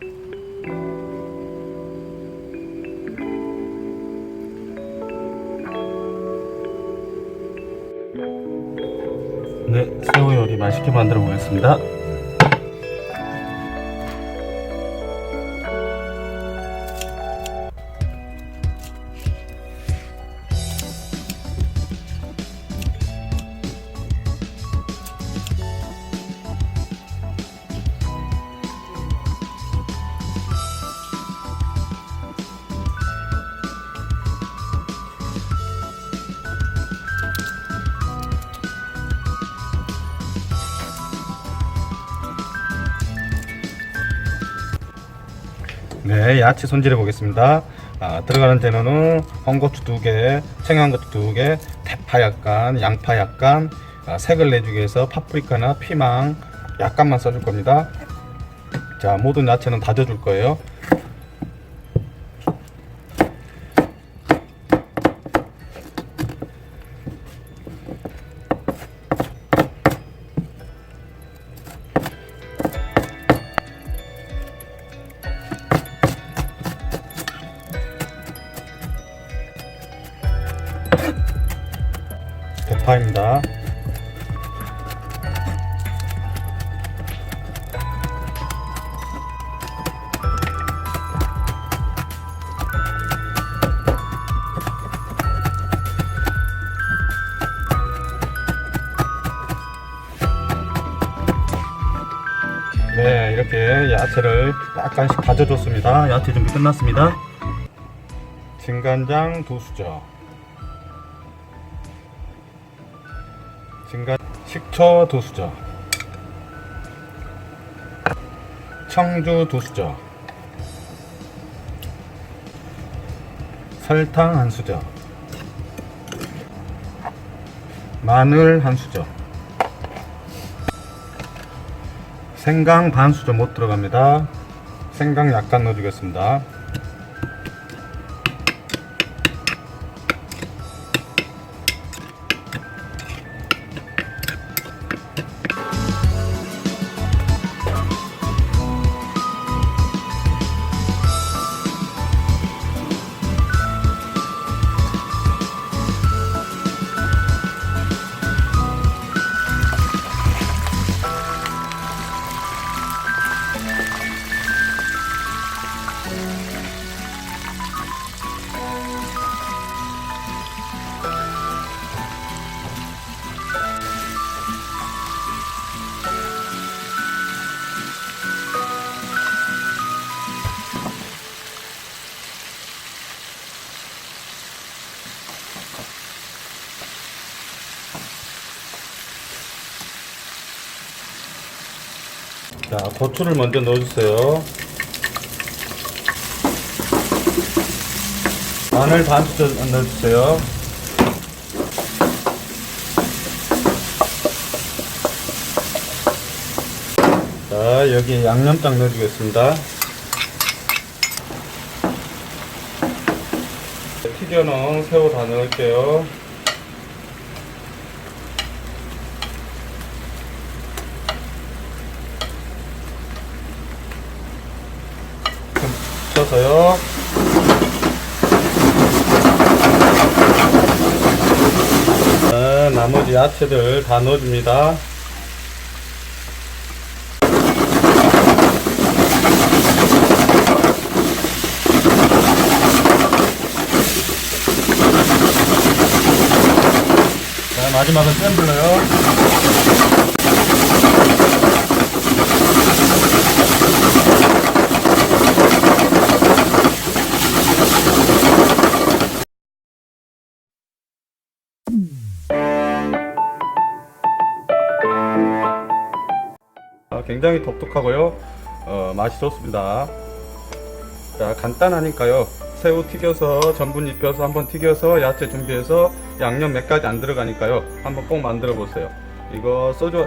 네, 새우 요리 맛있게 만들어 보겠습니다. 네, 야채 손질해 보겠습니다. 아, 들어가는 재료는 홍고추 두 개, 청양고추 두 개, 대파 약간, 양파 약간, 아, 색을 내주기 위해서 파프리카나 피망 약간만 써줄 겁니다. 자, 모든 야채는 다져줄 거예요. 대파입니다. 네, 이렇게 야채를 약간씩 다져줬습니다. 야채 준비 끝났습니다. 진간장 두 수저. 식초 두 수저 청주 두 수저 설탕 한 수저 마늘 한 수저 생강 반 수저 못 들어갑니다. 생강 약간 넣어주겠습니다 자, 고추를 먼저 넣어주세요. 마늘 반 수저 넣어주세요. 자, 여기 양념장 넣어주겠습니다. 튀겨놓은 새우 다 넣을게요. 쳐서요. 자, 나머지 야채들 다 넣어줍니다. 자, 마지막은 팬블러요. 굉장히 독특하고요. 어, 맛이 좋습니다. 자, 간단하니까요. 새우 튀겨서 전분 입혀서 한번 튀겨서 야채 준비해서 양념 몇 가지 안 들어가니까요. 한번 꼭 만들어 보세요. 이거 소주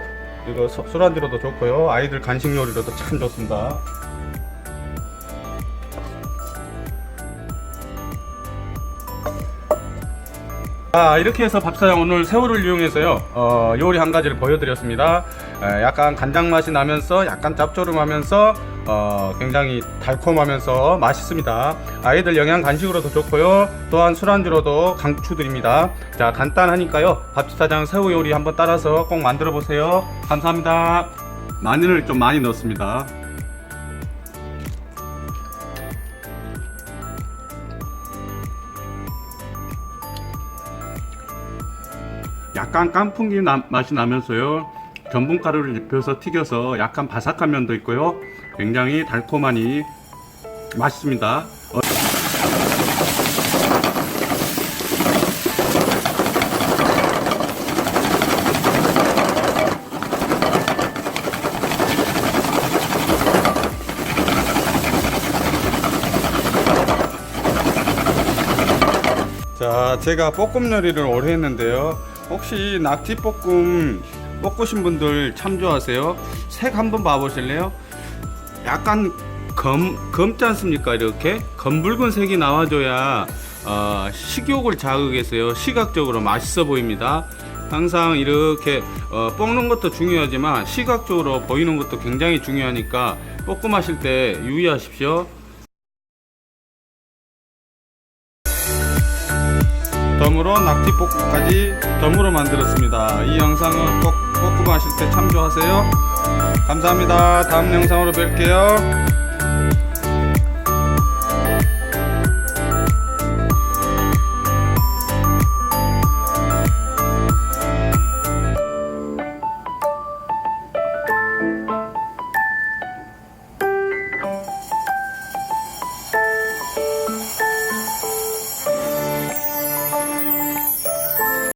이거 소- 술안주로도 좋고요. 아이들 간식 요리로도 참 좋습니다. 아, 이렇게 해서 밥사장 오늘 새우를 이용해서요, 어, 요리 한 가지를 보여드렸습니다. 에, 약간 간장 맛이 나면서 약간 짭조름하면서 어, 굉장히 달콤하면서 맛있습니다. 아이들 영양 간식으로도 좋고요. 또한 술안주로도 강추드립니다. 자 간단하니까요. 밥집사장 새우 요리 한번 따라서 꼭 만들어 보세요. 감사합니다. 마늘을 좀 많이 넣습니다. 약간 깐풍기 나- 맛이 나면서요. 전분 가루를 입혀서 튀겨서 약간 바삭한 면도 있고요. 굉장히 달콤하니 맛있습니다. 어, 자, 제가 볶음 요리를 오래 했는데요. 혹시 낙지볶음 볶으신 분들 참조하세요? 색 한번 봐보실래요? 약간 검, 검지 않습니까? 이렇게 검붉은 색이 나와줘야 어, 식욕을 자극해서요. 시각적으로 맛있어 보입니다. 항상 이렇게 어, 볶는 것도 중요하지만 시각적으로 보이는 것도 굉장히 중요하니까 볶음하실 때 유의하십시오. 덤으로 낙지볶음까지 덤으로 만들었습니다. 이 영상은 꼭 볶음 하실 때 참조하세요. 감사합니다. 다음 영상으로 뵐게요.